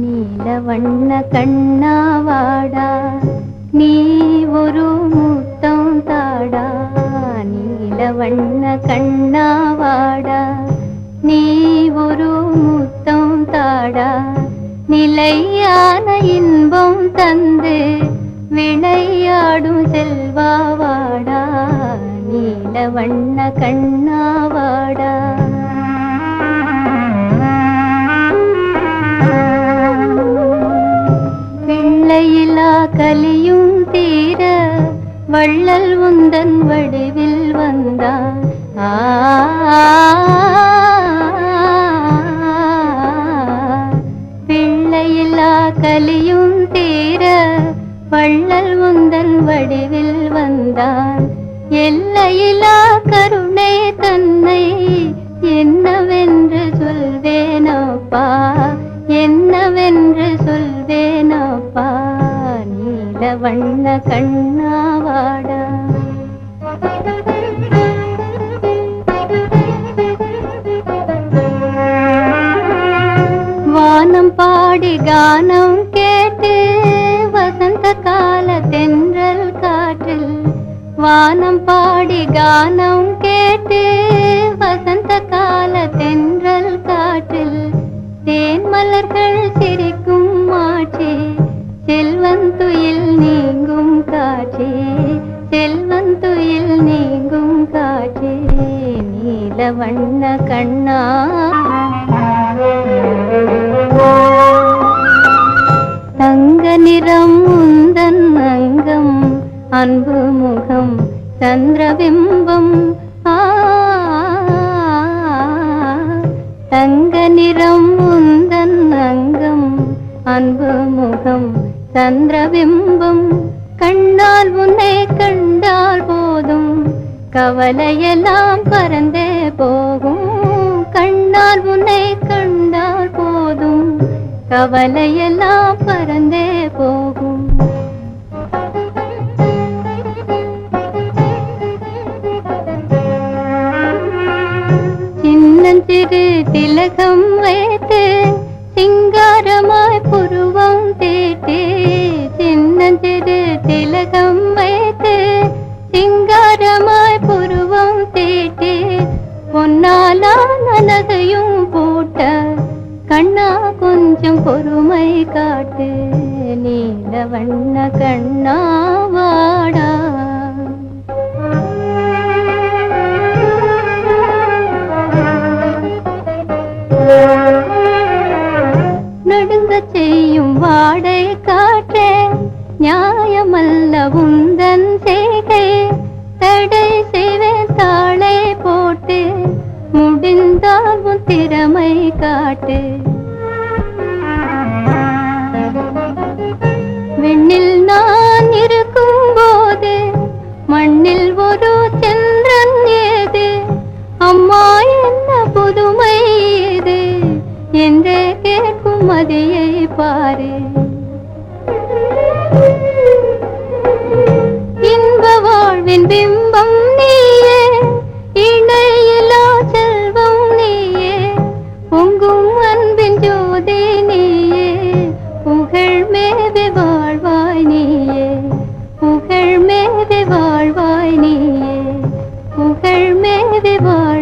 நீல வண்ண கண்ணாவாடா நீ ஒரு முத்தம் தாடா. நீல வண்ண கண்ணாவாடா நீ ஒரு முத்தம் தாடா. நிலையான இன்பம் தந்து விளையாடும் செல்வாவாடா நீல வண்ண பிள்ளையிலா கலியும் தீர வள்ளல் உந்தன் வடிவில் வந்தான் பிள்ளையிலா கலியும் தீர வள்ளல் உந்தன் வடிவில் வந்தான். எல்லையிலா கருணை தன்னை என்னவென்று சொல்வேனப்பா. வண்ண கண்ணாவாடா. வானம் பாடி கானம் கேட்டு வசந்த கால தென்றல் காற்றில். வானம் பாடி கானம் கேட்டு வசந்த கால தென்றல் காற்றில். தேன் மலர்கள் சிரிக்கும் மாட்சி வண்ண கண்ணா. தங்க நிறம் முந்தன் அங்கம் அன்பு முகம் சந்திரபிம்பம் தங்க நிறம் முந்தன் அங்கம் அன்பு முகம் சந்திரபிம்பம் கண்ணால் உன்னை கண்டால் போதும். கவலையெல்லாம் பறந்தே போகும். கண்ணால் உன்னை கண்டால் போதும். கவலையெல்லாம் பறந்தே போகும். சின்னஞ்சிறு திலகம் வைத்து சிங்காரமாய் புருவம் தீட்டி. சின்னஞ்சிறு திலகம் பொன்னாலா நனகையும் போட்ட கண்ணா கொஞ்சம் பொறுமை காட்டு. நீல வண்ண கண்ணா வாடா. நடுங்க செய்யும் வாடை காட்டு. விண்ணில் நான் இருக்கும் போது மண்ணில் ஒரு சந்திரன் ஏது? அம்மா என்ன புதுமை இது என்று கேட்கும் மதியை பாரு. இன்ப வாழ்வின் பிம்பம் में विवाद